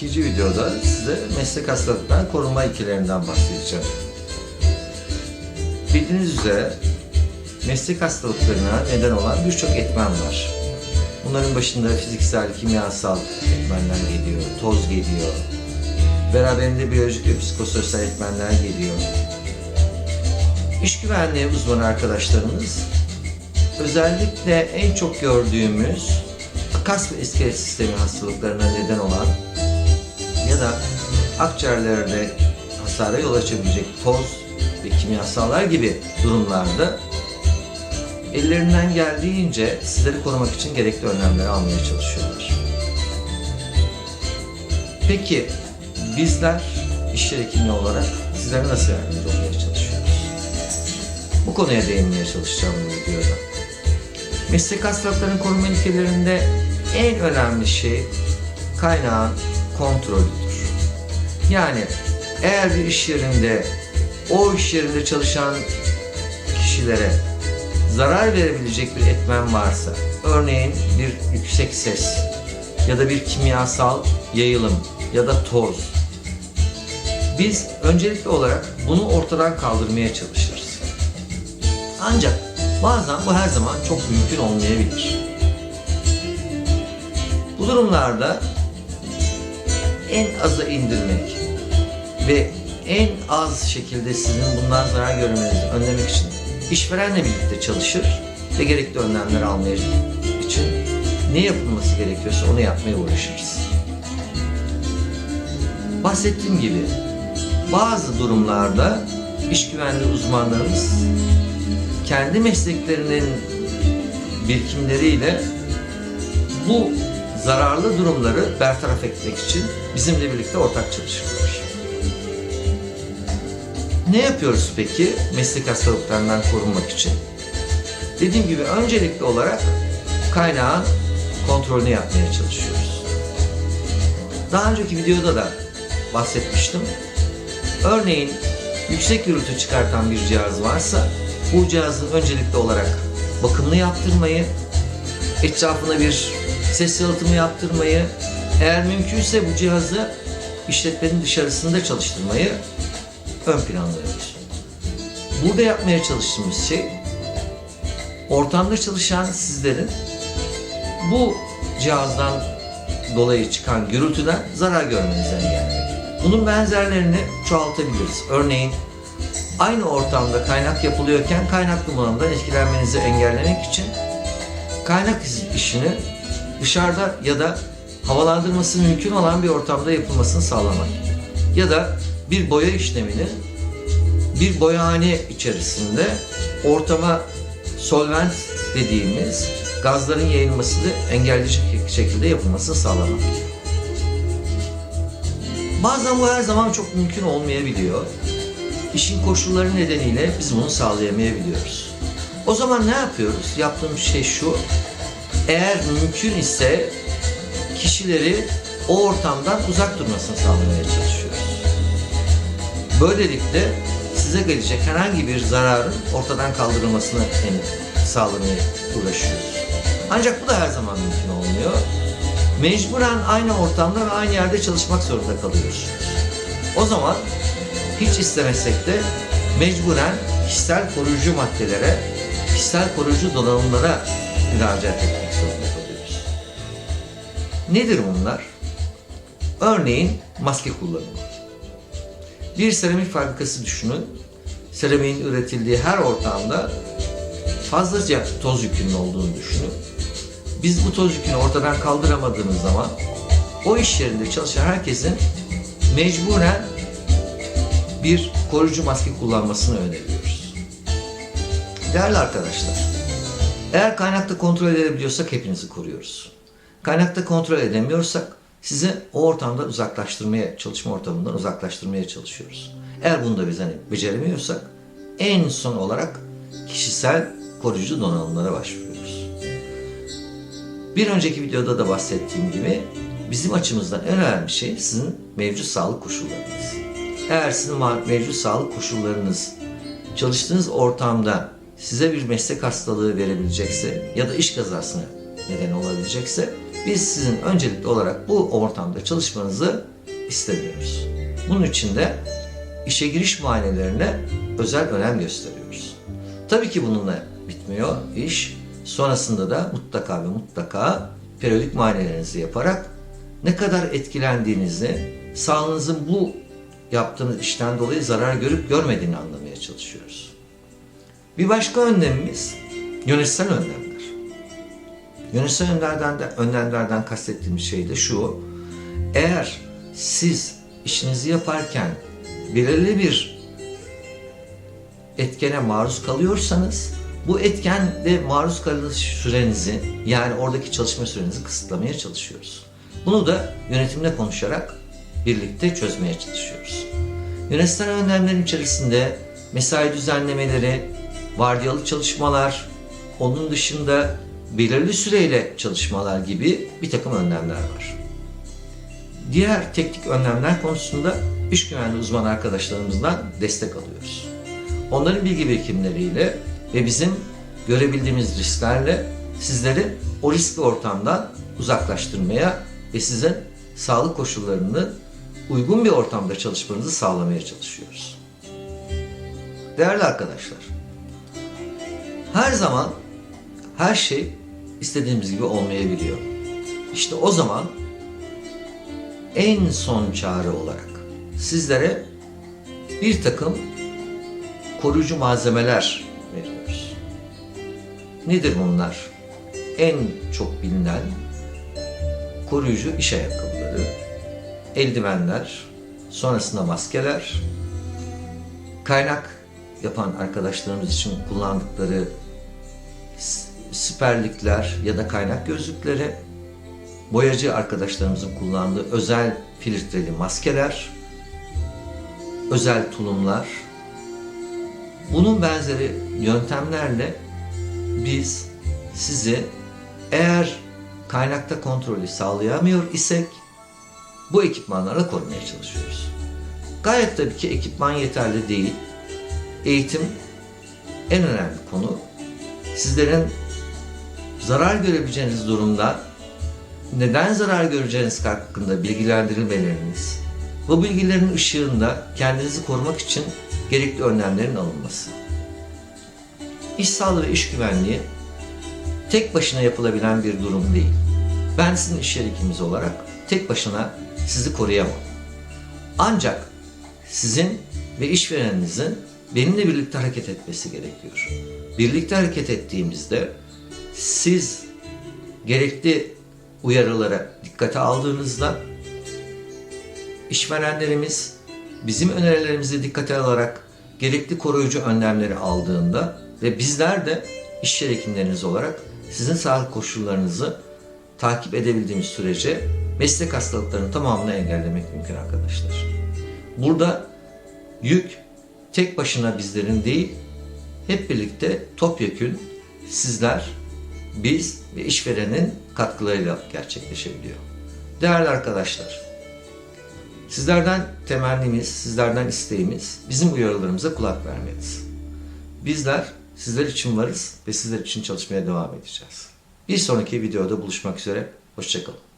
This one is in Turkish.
ikinci videoda size meslek hastalıklarından korunma ikilerinden bahsedeceğim. Bildiğiniz üzere meslek hastalıklarına neden olan birçok etmen var. Bunların başında fiziksel, kimyasal etmenler geliyor, toz geliyor. Beraberinde biyolojik ve psikososyal etmenler geliyor. İş güvenliği uzmanı arkadaşlarımız özellikle en çok gördüğümüz kas ve iskelet sistemi hastalıklarına neden olan ya da akciğerlerde hasara yol açabilecek toz ve kimyasallar gibi durumlarda ellerinden geldiğince sizleri korumak için gerekli önlemleri almaya çalışıyorlar. Peki bizler iş yeri hekimliği olarak sizlere nasıl yardımcı olmaya çalışıyoruz? Bu konuya değinmeye çalışacağım bu videoda. Meslek hastalıklarının korunma ilkelerinde en önemli şey kaynağın kontrolüdür. Yani eğer bir iş yerinde o iş yerinde çalışan kişilere zarar verebilecek bir etmen varsa, örneğin bir yüksek ses ya da bir kimyasal yayılım ya da toz, biz öncelikli olarak bunu ortadan kaldırmaya çalışırız. Ancak bazen bu her zaman çok mümkün olmayabilir. Bu durumlarda en aza indirmek ve en az şekilde sizin bundan zarar görmenizi önlemek için işverenle birlikte çalışır ve gerekli önlemler almaya için ne yapılması gerekiyorsa onu yapmaya uğraşırız. Bahsettiğim gibi bazı durumlarda iş güvenliği uzmanlarımız kendi mesleklerinin birikimleriyle bu zararlı durumları bertaraf etmek için bizimle birlikte ortak çalışıyorlar. Ne yapıyoruz peki meslek hastalıklarından korunmak için? Dediğim gibi öncelikli olarak kaynağın kontrolünü yapmaya çalışıyoruz. Daha önceki videoda da bahsetmiştim. Örneğin yüksek gürültü çıkartan bir cihaz varsa bu cihazın öncelikli olarak bakımını yaptırmayı, etrafına bir ses yalıtımı yaptırmayı, eğer mümkünse bu cihazı işletmenin dışarısında çalıştırmayı ön planlıyoruz. Burada yapmaya çalıştığımız şey ortamda çalışan sizlerin bu cihazdan dolayı çıkan gürültüden zarar görmenizi engellemek. Bunun benzerlerini çoğaltabiliriz. Örneğin aynı ortamda kaynak yapılıyorken kaynak dumanından etkilenmenizi engellemek için kaynak işini dışarıda ya da havalandırması mümkün olan bir ortamda yapılmasını sağlamak. Ya da bir boya işlemini bir boyahane içerisinde ortama solvent dediğimiz gazların yayılmasını engelleyecek şekilde yapılmasını sağlamak. Bazen bu her zaman çok mümkün olmayabiliyor. İşin koşulları nedeniyle biz bunu sağlayamayabiliyoruz. O zaman ne yapıyoruz? Yaptığımız şey şu. Eğer mümkün ise kişileri o ortamdan uzak durmasını sağlamaya çalışıyoruz. Böylelikle size gelecek herhangi bir zararın ortadan kaldırılmasını sağlamaya uğraşıyoruz. Ancak bu da her zaman mümkün olmuyor. Mecburen aynı ortamda ve aynı yerde çalışmak zorunda kalıyoruz. O zaman hiç istemesek de mecburen kişisel koruyucu maddelere, kişisel koruyucu donanımlara müracaat etmek zorunda kalıyoruz. Nedir bunlar? Örneğin maske kullanımı. Bir seramik fabrikası düşünün. Seramiğin üretildiği her ortamda fazlaca toz yükünün olduğunu düşünün. Biz bu toz yükünü ortadan kaldıramadığımız zaman o iş yerinde çalışan herkesin mecburen bir koruyucu maske kullanmasını öneriyoruz. Değerli arkadaşlar, eğer kaynakta kontrol edebiliyorsak hepinizi koruyoruz. Kaynakta kontrol edemiyorsak sizi o ortamdan uzaklaştırmaya, çalışma ortamından uzaklaştırmaya çalışıyoruz. Eğer bunu da biz hani beceremiyorsak en son olarak kişisel koruyucu donanımlara başvuruyoruz. Bir önceki videoda da bahsettiğim gibi bizim açımızdan en önemli şey sizin mevcut sağlık koşullarınız. Eğer sizin mevcut sağlık koşullarınız çalıştığınız ortamda size bir meslek hastalığı verebilecekse ya da iş kazasına neden olabilecekse biz sizin öncelikli olarak bu ortamda çalışmanızı istemiyoruz. Bunun için de işe giriş muayenelerine özel önem gösteriyoruz. Tabii ki bununla bitmiyor iş. Sonrasında da mutlaka ve mutlaka periyodik muayenelerinizi yaparak ne kadar etkilendiğinizi, sağlığınızın bu yaptığınız işten dolayı zarar görüp görmediğini anlamaya çalışıyoruz. Bir başka önlemimiz yönetsel önlemler. Yönetsel önlemlerden, de, önlemlerden kastettiğimiz şey de şu. Eğer siz işinizi yaparken belirli bir etkene maruz kalıyorsanız bu etkende maruz kalış sürenizi yani oradaki çalışma sürenizi kısıtlamaya çalışıyoruz. Bunu da yönetimle konuşarak birlikte çözmeye çalışıyoruz. Yönetsel önlemlerin içerisinde mesai düzenlemeleri, vardiyalı çalışmalar, onun dışında belirli süreyle çalışmalar gibi bir takım önlemler var. Diğer teknik önlemler konusunda iş güvenliği uzman arkadaşlarımızdan destek alıyoruz. Onların bilgi birikimleriyle ve bizim görebildiğimiz risklerle sizleri o riskli ortamdan uzaklaştırmaya ve sizin sağlık koşullarını uygun bir ortamda çalışmanızı sağlamaya çalışıyoruz. Değerli arkadaşlar, her zaman her şey istediğimiz gibi olmayabiliyor. İşte o zaman en son çare olarak sizlere bir takım koruyucu malzemeler veriyoruz. Nedir bunlar? En çok bilinen koruyucu iş ayakkabıları, eldivenler, sonrasında maskeler, kaynak yapan arkadaşlarımız için kullandıkları siperlikler ya da kaynak gözlükleri, boyacı arkadaşlarımızın kullandığı özel filtreli maskeler, özel tulumlar, bunun benzeri yöntemlerle biz sizi eğer kaynakta kontrolü sağlayamıyor isek bu ekipmanlarla korumaya çalışıyoruz. Gayet tabii ki ekipman yeterli değil. Eğitim en önemli konu. Sizlerin zarar görebileceğiniz durumda neden zarar göreceğiniz hakkında bilgilendirilmeleriniz, bu bilgilerin ışığında kendinizi korumak için gerekli önlemlerin alınması. İş sağlığı ve iş güvenliği tek başına yapılabilen bir durum değil. Ben sizin iş yeri hekiminiz olarak tek başına sizi koruyamam. Ancak sizin ve işvereninizin benimle birlikte hareket etmesi gerekiyor. Birlikte hareket ettiğimizde siz gerekli uyarılara dikkate aldığınızda işverenlerimiz bizim önerilerimizi dikkate alarak gerekli koruyucu önlemleri aldığında ve bizler de iş yeri hekimleriniz olarak sizin sağlık koşullarınızı takip edebildiğimiz sürece meslek hastalıklarının tamamını engellemek mümkün arkadaşlar. Burada yük tek başına bizlerin değil, hep birlikte topyekün sizler, biz ve işverenin katkılarıyla gerçekleşebiliyor. Değerli arkadaşlar, sizlerden temennimiz, sizlerden isteğimiz bizim uyarılarımıza kulak vermeniz. Bizler sizler için varız ve sizler için çalışmaya devam edeceğiz. Bir sonraki videoda buluşmak üzere, hoşçakalın.